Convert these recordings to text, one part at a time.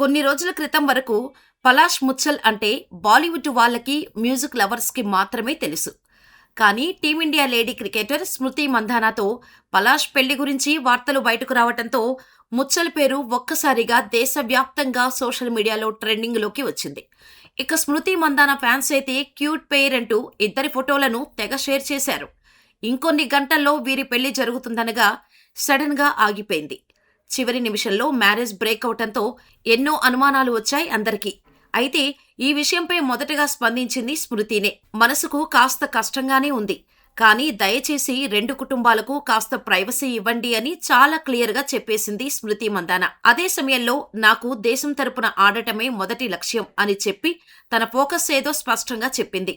కొన్ని రోజుల క్రితం వరకు పలాష్ ముచ్చల్ అంటే బాలీవుడ్ వాళ్ళకి మ్యూజిక్ లవర్స్కి మాత్రమే తెలుసు. కానీ Team India lady cricketer Smriti మంధానాతో Palash పెళ్ళి గురించి వార్తలు బయటకు రావడంతో ముచ్చల్ పేరు ఒక్కసారిగా దేశవ్యాప్తంగా సోషల్ మీడియాలో ట్రెండింగ్లోకి వచ్చింది. ఇక స్మృతి మందాన ఫ్యాన్స్ అయితే క్యూట్ పేర్ అంటూ ఇద్దరి ఫోటోలను తెగ షేర్ చేశారు. ఇంకొన్ని గంటల్లో వీరి పెళ్ళి జరుగుతుందనగా సడన్గా ఆగిపోయింది. చివరి నిమిషంలో మ్యారేజ్ బ్రేక్ అవటంతో ఎన్నో అనుమానాలు వచ్చాయి అందరికీ. అయితే ఈ విషయంపై మొదటగా స్పందించింది స్మృతినే. మనసుకు కాస్త కష్టంగానే ఉంది. కానీ దయచేసి రెండు కుటుంబాలకు కాస్త ప్రైవసీ ఇవ్వండి అని చాలా క్లియర్గా చెప్పేసింది స్మృతి మందాన. అదే సమయంలో నాకు దేశం తరపున ఆడటమే మొదటి లక్ష్యం అని చెప్పి తన ఫోకస్ ఏదో స్పష్టంగా చెప్పింది.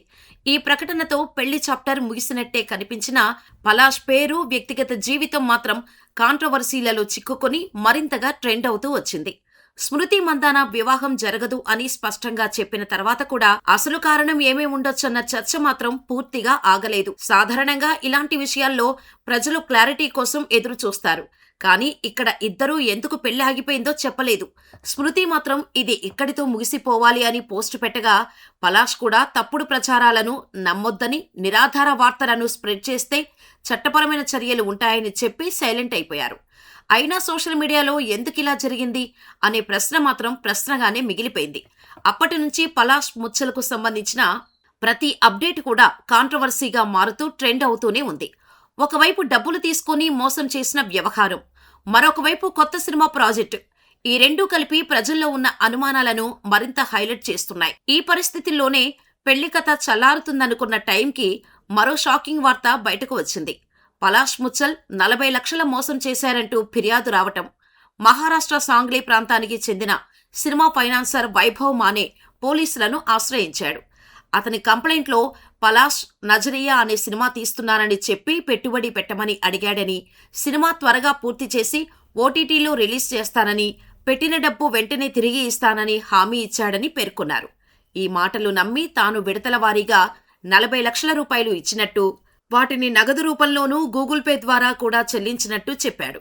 ఈ ప్రకటనతో పెళ్ళి చాప్టర్ ముగిసినట్టే కనిపించిన పలాష్ పేరు వ్యక్తిగత జీవితం మాత్రం కాంట్రవర్సీలలో చిక్కుకొని మరింతగా ట్రెండ్ అవుతూ వచ్చింది. స్మృతి మందాన వివాహం జరగదు అని స్పష్టంగా చెప్పిన తర్వాత కూడా అసలు కారణం ఏమీ ఉండొచ్చన్న చర్చ మాత్రం పూర్తిగా ఆగలేదు. సాధారణంగా ఇలాంటి విషయాల్లో ప్రజలు క్లారిటీ కోసం ఎదురు చూస్తారు కానీ ఇక్కడ ఇద్దరూ ఎందుకు పెళ్ళి ఆగిపోయిందో చెప్పలేదు. స్మృతి మాత్రం ఇది ఇక్కడితో ముగిసిపోవాలి అని పోస్టు పెట్టగా పలాష్ కూడా తప్పుడు ప్రచారాలను నమ్మొద్దని నిరాధార వార్తలను స్ప్రెడ్ చేస్తే చట్టపరమైన చర్యలు ఉంటాయని చెప్పి సైలెంట్ అయిపోయారు. అయినా సోషల్ మీడియాలో ఎందుకు ఇలా జరిగింది అనే ప్రశ్న మాత్రం ప్రశ్నగానే మిగిలిపోయింది. అప్పటి నుంచి పలాష్ ముచ్చలకు సంబంధించిన ప్రతి అప్డేట్ కూడా కాంట్రవర్సీగా మారుతూ ట్రెండ్ అవుతూనే ఉంది. ఒకవైపు డబ్బులు తీసుకుని మోసం చేసిన వ్యవహారం మరొకవైపు కొత్త సినిమా ప్రాజెక్టు. ఈ రెండూ కలిపి ప్రజల్లో ఉన్న అనుమానాలను మరింత హైలైట్ చేస్తున్నాయి. ఈ పరిస్థితుల్లోనే పెళ్ళి కథ చల్లారుతుందనుకున్న టైంకి మరో షాకింగ్ వార్త బయటకు వచ్చింది. పలాష్ ముచ్చల్ నలభై లక్షల మోసం చేశారంటూ ఫిర్యాదు రావటం. మహారాష్ట్ర సాంగ్లీ ప్రాంతానికి చెందిన సినిమా ఫైనాన్సర్ వైభవ్ మానే పోలీసులను ఆశ్రయించాడు. అతని కంప్లైంట్లో పలాష్ నజరియా అనే సినిమా తీస్తున్నానని చెప్పి పెట్టుబడి పెట్టమని అడిగాడని సినిమా త్వరగా పూర్తి చేసి ఓటీటీలో రిలీజ్ చేస్తానని పెట్టిన డబ్బు వెంటనే తిరిగి ఇస్తానని హామీ ఇచ్చాడని పేర్కొన్నారు. ఈ మాటలు నమ్మి తాను విడతల వారీగా నలభై లక్షల రూపాయలు ఇచ్చినట్టు వాటిని నగదు రూపంలోనూ గూగుల్ పే ద్వారా కూడా చెల్లించినట్టు చెప్పాడు.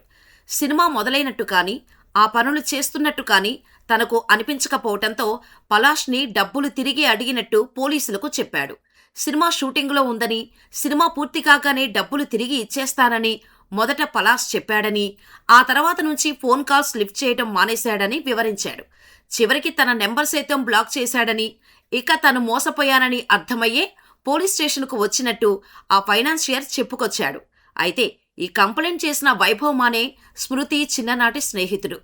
సినిమా మొదలైనట్టు కానీ ఆ పనులు చేస్తున్నట్టు కానీ తనకు అనిపించకపోవటంతో పలాష్ని డబ్బులు తిరిగి అడిగినట్టు పోలీసులకు చెప్పాడు. సినిమా షూటింగ్లో ఉందని సినిమా పూర్తి కాగానే డబ్బులు తిరిగి ఇచ్చేస్తానని మొదట పలాష్ చెప్పాడని ఆ తర్వాత నుంచి ఫోన్ కాల్స్ లిఫ్ట్ చేయడం మానేశాడని వివరించాడు. చివరికి తన నెంబర్ సైతం బ్లాక్ చేశాడని ఇక తను మోసపోయానని అర్థమయ్యే పోలీస్ స్టేషన్కు వచ్చినట్టు ఆ ఫైనాన్షియర్ చెప్పుకొచ్చాడు. అయితే ఈ కంప్లైంట్ చేసిన వైభవ్ మానే స్మృతి చిన్ననాటి స్నేహితుడు.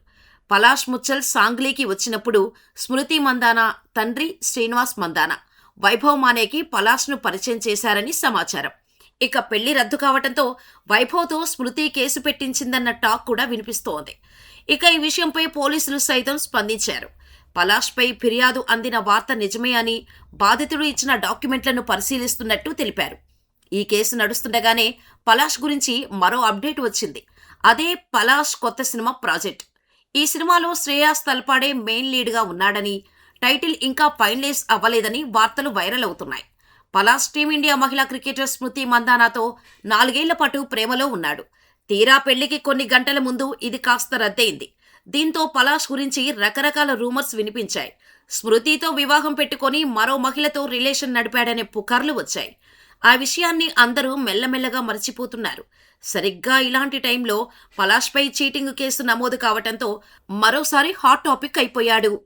పలాష్ ముచ్చల్ సాంగ్లీకి వచ్చినప్పుడు స్మృతి మందానా తండ్రి శ్రీనివాస్ మందానా వైభవ్ మానేకి పలాష్ను పరిచయం చేశారని సమాచారం. ఇక పెళ్ళి రద్దు కావడంతో వైభవ్తో స్మృతి కేసు పెట్టించిందన్న టాక్ కూడా వినిపిస్తోంది. ఇక ఈ విషయంపై పోలీసులు సైతం స్పందించారు. పలాష్పై ఫిర్యాదు అందిన వార్త నిజమే అని బాధితుడు ఇచ్చిన డాక్యుమెంట్లను పరిశీలిస్తున్నట్టు తెలిపారు. ఈ కేసు నడుస్తుండగానే పలాష్ గురించి మరో అప్డేట్ వచ్చింది. అదే పలాష్ కొత్త సినిమా ప్రాజెక్ట్. ఈ సినిమాలో శ్రేయాస్ తల్పాడే మెయిన్ లీడ్గా ఉన్నాడని టైటిల్ ఇంకా ఫైనలైజ్ అవ్వలేదని వార్తలు వైరల్ అవుతున్నాయి. పలాష్ టీమిండియా మహిళా క్రికెటర్ స్మృతి మందానాతో నాలుగేళ్ళ పాటు ప్రేమలో ఉన్నాడు. తీరా పెళ్ళికి కొన్ని గంటల ముందు ఇది కాస్త రద్దయింది. దీంతో పలాష్ గురించి రకరకాల రూమర్స్ వినిపించాయి. స్మృతితో వివాహం పెట్టుకొని మరో మహిళతో రిలేషన్ నడిపాడనే పుకార్లు వచ్చాయి. ఆ విషయాన్ని అందరూ మెల్లమెల్లగా మర్చిపోతున్నారు. సరిగ్గా ఇలాంటి టైంలో పలాష్పై చీటింగ్ కేసు నమోదు కావటంతో మరోసారి హాట్ టాపిక్ అయిపోయాడు.